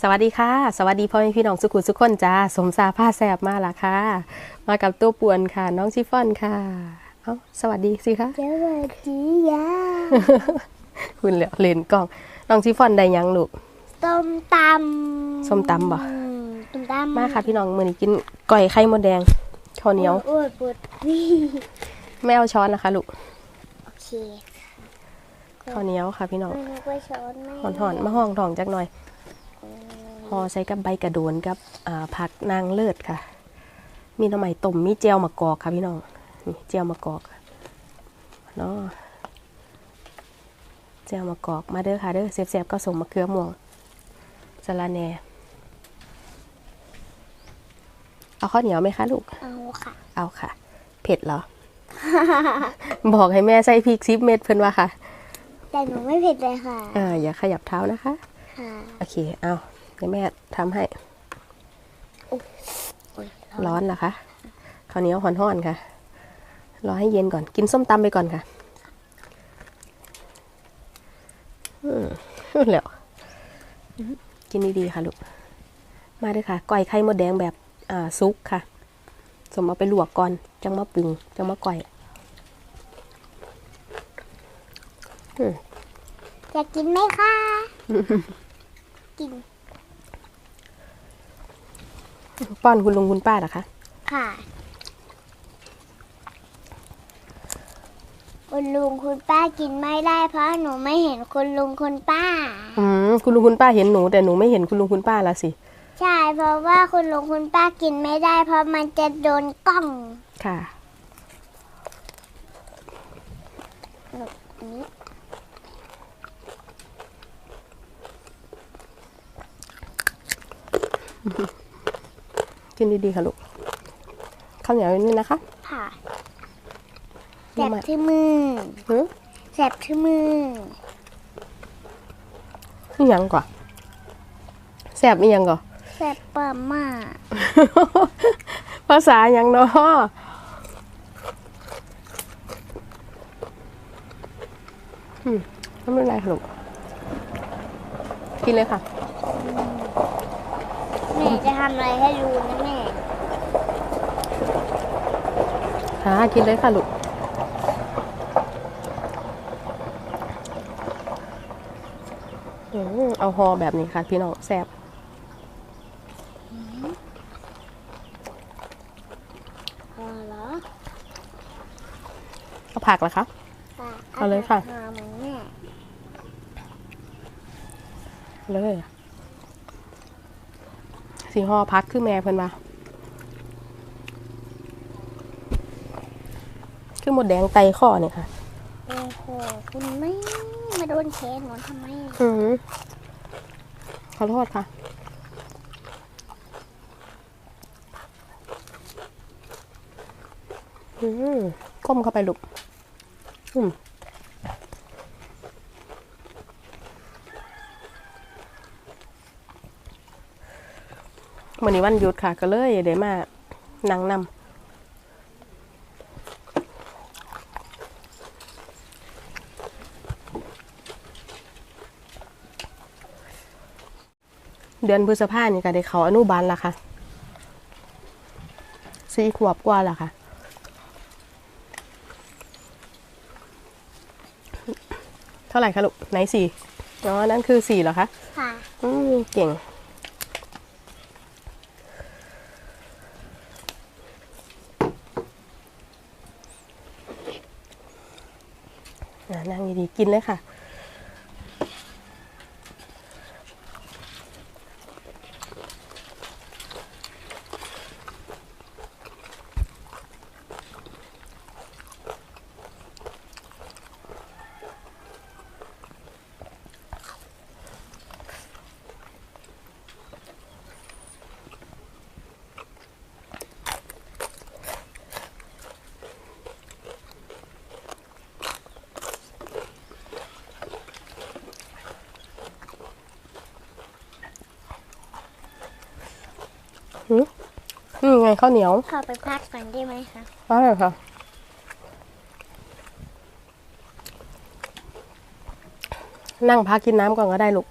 สวัสดีค่ะ สวัสดีพ่อแม่พี่น้องสุขุมสุขคนจ้าสมซาผ้าแสบมาละค่ะ มากับตัวป่วนค่ะ น้องชิฟฟ่อนค่ะเอ้าสวัสดีสิคะสวัสดียาคุณเหลียวเลนกล้อง น้องชิฟฟ่อนได้ยังลูกส้มตำส้มตำบ่ส้มตำมาค่ะพี่น้องมือนี้กินก่อยไข่มดแดงข้าวเหนียวโอ้ยปวดวี่ไม่เอาช้อนนะคะลูกโอเคข้าวเหนียวค่ะพี่น้องไม่นึกว่าช้อนไม่หอนๆมาห้องทองจักหน่อย ห่อใส่กับใบกระโดนกับอ่าผักนางเลิศค่ะ มีหน้ำใหม่ต้มมีเจียวมะกอกค่ะพี่น้องนี่เจียวมะกอกเนาะเจียวมะกอกมาเด้อค่ะเด้อเสียบๆก็ส่งมะเขือม่วงสะระแหน่เอาข้าวเหนียวไหมคะลูก เอาค่ะ เอาค่ะ เผ็ดเหรอ บอกให้แม่ใส่พริกซิปเม็ดเพิ่นว่าค่ะ แต่หนูไม่เผ็ดเลยค่ะ อ่าอย่าขยับเท้านะคะค่ะ โอเค เอาเดี๋ยวแม่ทำให้โอ้ยร้อนนะคะข้าวเหนียวห่อนๆค่ะ รอให้เย็นก่อน กินส้มตำไปก่อนค่ะ อืมแล้วกินดีๆค่ะลูก มาเลยค่ะก่อยไข่มดแดงแบบอ่าซุกค่ะ สมเอาไปลวกก่อน จังมาปรุง จังมาก่อยจะกินไหมคะ กิน ป้อนคุณลุงคุณป้าเหรอคะ ค่ะคุณลุงคุณป้ากินไม่ได้เพราะหนูไม่เห็นคุณลุงคุณป้า อืมคุณลุงคุณป้าเห็นหนู แต่หนูไม่เห็นคุณลุงคุณป้าละสิ ใช่ เพราะว่าคุณลุงคุณป้ากินไม่ได้ เพราะมันจะโดนกล้อง ค่ะอันนี้ กินดีๆค่ะลูกข้าวเหนียวอยู่นี่นะคะค่ะแสนี่บมาที่มือหือแสบที่มือนี่ยังก่อนแสบอีหยังก่อนแสบปะมากภาษาหยังเนาะอืมไม่เป็นไรค่ะลูกกินเลยค่ะแม่จะทำอะไรให้ดูนะแม่ค่ะกินเลยค่ะลูกอืมเอาฮอแบบนี้ค่ะ พี่น้องแซ่บพอเหรอเอาผักเหรอคะค่ะเอาเลยค่ะทำเหมือนแม่เลย สีห่อพักคือแม่เพิ่นว่าคือหมดแดงไตข้อเนี่ยค่ะโอ้โหคุณไม่มาโดนแขนหนูทำไมอืมขอโทษค่ะ อืมก้มเข้าไปลูกอืม วันนี้วันหยุดค่ะ ก็เลยเดี๋ยวมานั่งนำเดือนพฤษภานี่ก็ได้เขาอนุบาลละค่ะสี่ขวบกว่าละค่ะ เท่าไหร่คะลูกไหนสี่อ๋อ นั่นคือสี่เหรอคะ ค่ะ อืม เก่ง อะนั่งดีๆ กินเลยค่ะ ไงข้าวเหนียวขอไปพักก่อนได้ไหมคะได้ค่ะ นั่งพักกินน้ำก่อนก็ได้ลูก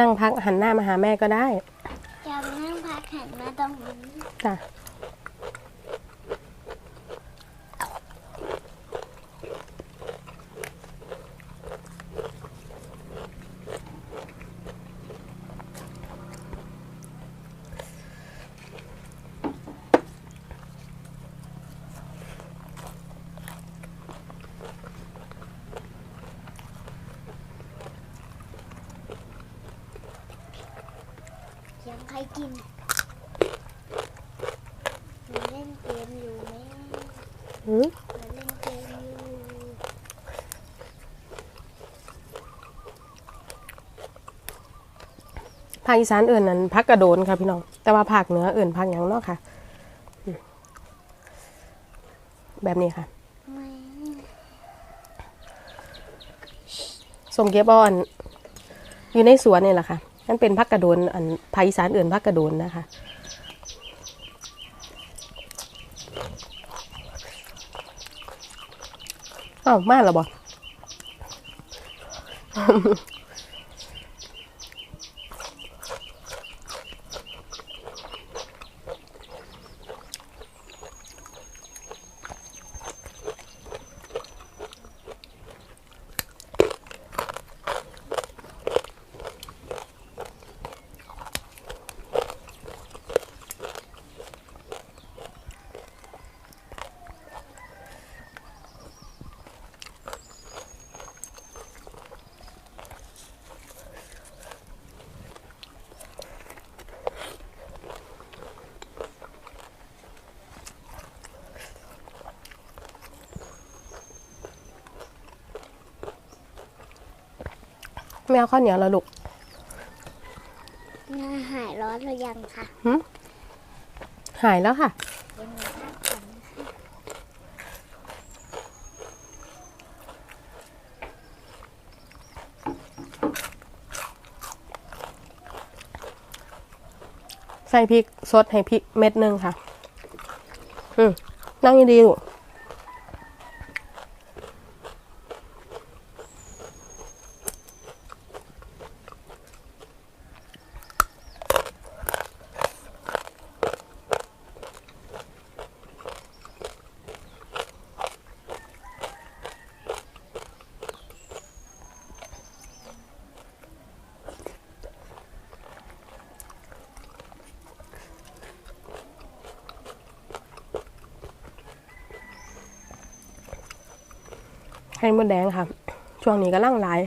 นั่งพักหันหน้ามาหาแม่ก็ได้จะนั่งพักหันมาตรงนี้จ้ะ ใครกินหนูเล่นเกมอยู่ไหมอืมหนูเล่นเกมอยู่ภาคอีสานเอื่นนั้นพักกระโดนค่ะพี่น้อง แต่ว่าภาคเหนือเอื่นพักหยังเนาะค่ะอืมแบบนี้ค่ะไม่ส้มเก็บอ่อน อยู่ในสวนนี่แหละค่ะ นั่นเป็นพักกระโดนอันภาคอีสานเอื่นพักกระโดนนะคะอ้าวมาแล้วบ่ ไม่เอาข้าวเหนียวแล้วลูกน่าหายร้อนหรือยังคะหายแล้วค่ะ ยังไงพักก่อนใส่พริกสดให้พริกเม็ดหนึ่งค่ะ อืมนั่งดีๆลูก ไข่มดแดงค่ะ ช่วงนี้ก็ล่างหลาย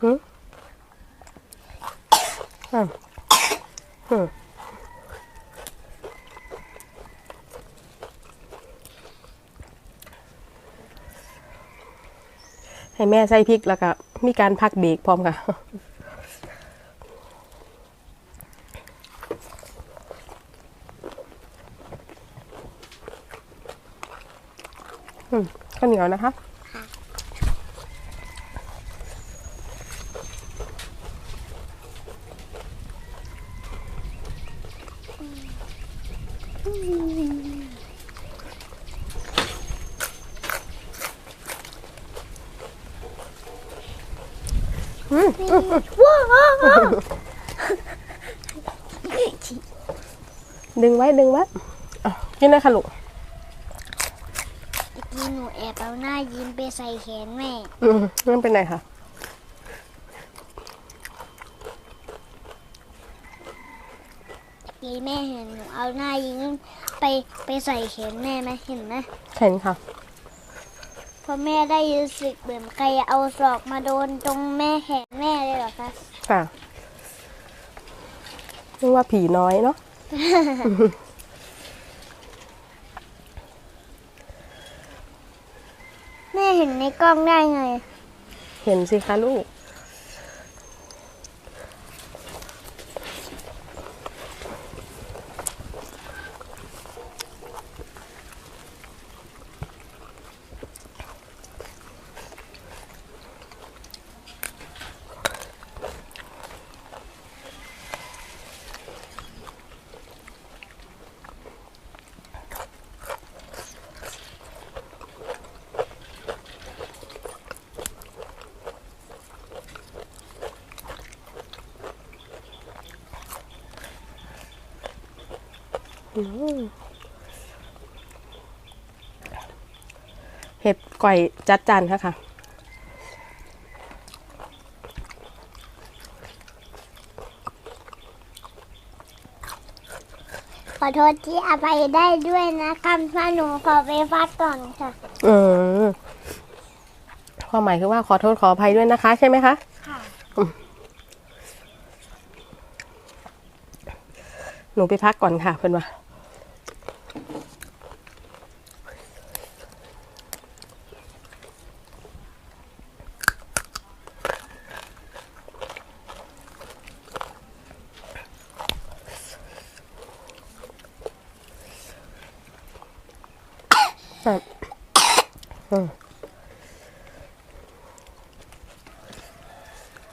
หืมอะหืม ให้แม่ใส่พริกแล้วก็มีการพักเบรกพร้อมค่ะอืมข้าวเหนียวนะคะ ดึงไว้ดึงไว้อะกินเลยค่ะลูกเมื่อกี้หนูแอบเอาหน้ายิ้มไปใส่แขนแม่อืมนั่นเป็นไรค่ะเมื่อกี้แม่เห็นหนูเอาหน้ายิ้มไปไปใส่แขนแม่ไหมเห็นไหมเห็นค่ะเพราะแม่ได้รู้สึกเหมือนใครเอาศอกมาโดนตรงแม่แขนแม่เลยเหรอคะค่ะเรียกว่าผีน้อยเนาะ แม่เห็นในกล้องได้ไง เห็นสิคะลูก เห็ดก่อยจัดจานค่ะค่ะขอโทษที่อภัยได้ด้วยนะครับถ้าหนูขอไปฟัดก่อนค่ะอืมความหมายคือว่าขอโทษขออภัยด้วยนะคะ ใช่ไหมคะ ค่ะ หนูไปพักก่อนค่ะเพื่อนว่า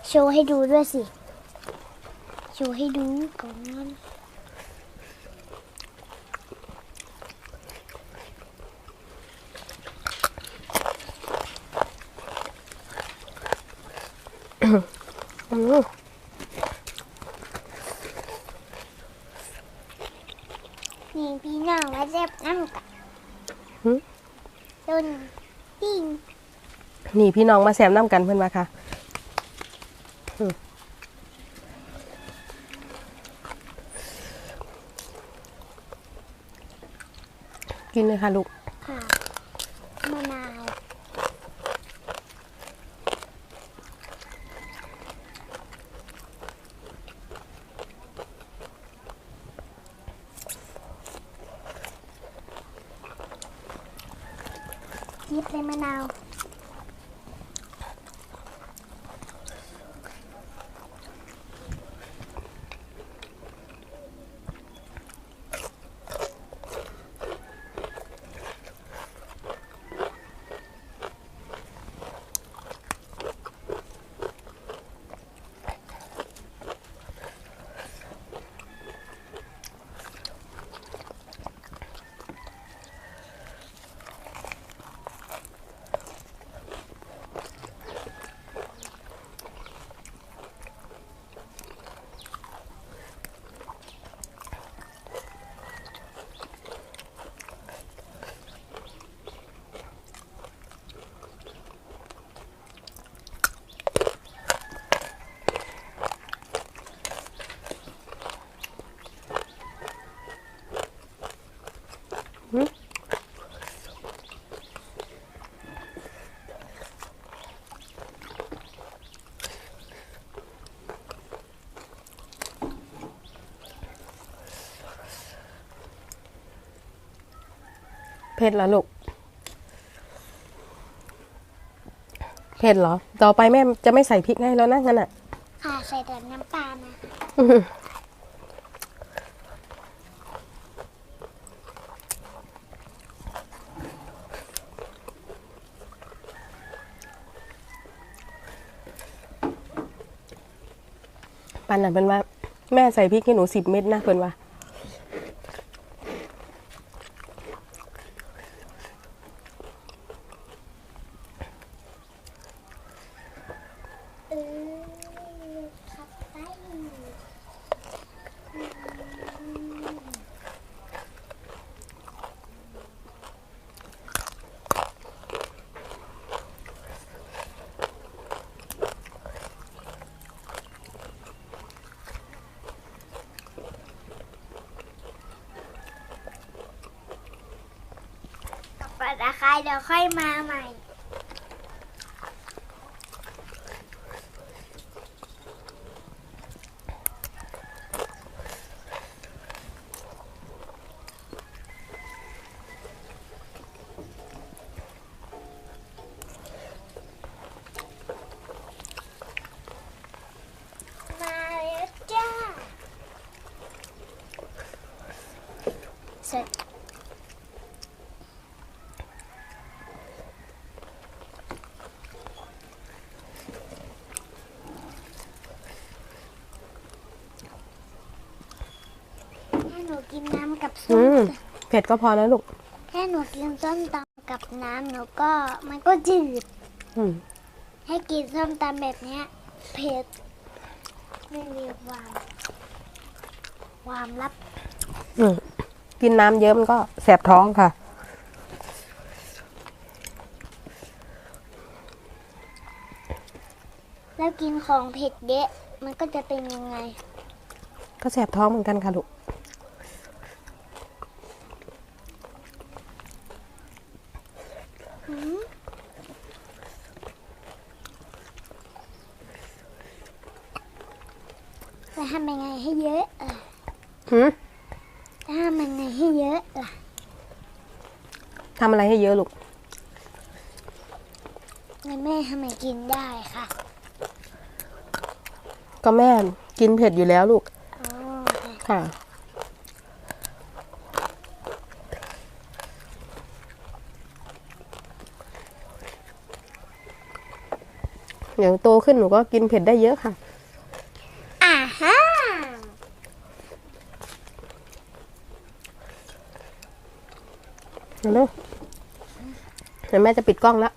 โชว์ให้ดูด้วยสิ โชว์ให้ดูก่อนอืมนี่พี่น้องมาเจ็บน้ำกันต้นปิ้ง นี่พี่น้องมาแซมน้ำกันเพื่อนมาค่ะกินเลยค่ะลูก เผ็ดเหรอลูกเผ็ดเหรอ ต่อไปแม่จะไม่ใส่พริกให้แล้วนะงั้นอะ ค่ะใส่แต่น้ำตาลนะปันน่ะเป็นว่า แม่ใส่พริกให้หนูสิบเม็ดนะเพิ่นว่า เออครับไป กลับไป นะคะ เดี๋ยวค่อยมาใหม่ มาแล้วจ้าเสร็จให้หนู กินน้ำกับส้อืมมเผ็ดก็พอนะลูกแค่หนูกินส้มตำกับน้ำหนูก็มันก็จืด อืมให้กินส้มตำแบบเนี้ยเผ็ดไม่มีความความลับอืมกินกินน้ำเยอะมันก็แสบท้องค่ะ แล้วกินของเผ็ดเยอะมันก็จะเป็นยังไง ก็แสบท้องเหมือนกันค่ะลูก จะ ทำยังไงให้เยอะล่ะหืมจะทำยังไงให้เยอะล่ะทำอะไรให้เยอะลูกงั้นแม่ทำไมกินได้ค่ะก็แม่กินเผ็ดอยู่แล้วลูกอ๋อค่ะอย่างโตขึ้นหนูก็กินเผ็ดได้เยอะค่ะ อ่าฮะ เดี๋ยวเร็วเดี๋ยวแม่จะปิดกล้องแล้ว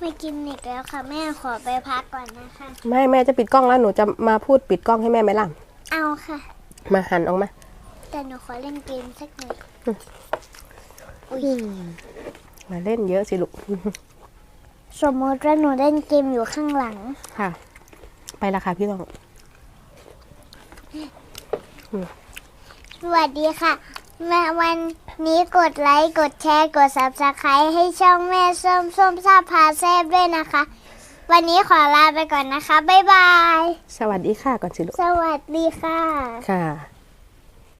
ไม่กินอีกแล้วค่ะแม่ขอไปพักก่อนนะคะ ไม่แม่จะปิดกล้องแล้วหนูจะมาพูดปิดกล้องให้แม่ไหมล่ะ เอาค่ะ มาหันออกมา แต่หนูขอเล่นเกมสักหน่อยอืมอุ้ยมาเล่นเยอะสิลูก สมมติว่าหนูเล่นเกมอยู่ข้างหลัง ค่ะ ไปละค่ะพี่น้อง สวัสดีค่ะแม่วันนี้กดไลค์กดแชร์กด subscribe ให้ช่องแม่ส้มส้มซาพาแซบด้วยนะคะ วันนี้ขอลาไปก่อนนะคะ บ๊ายบาย สวัสดีค่ะก่อนสิลูกสวัสดีค่ะ ค่ะ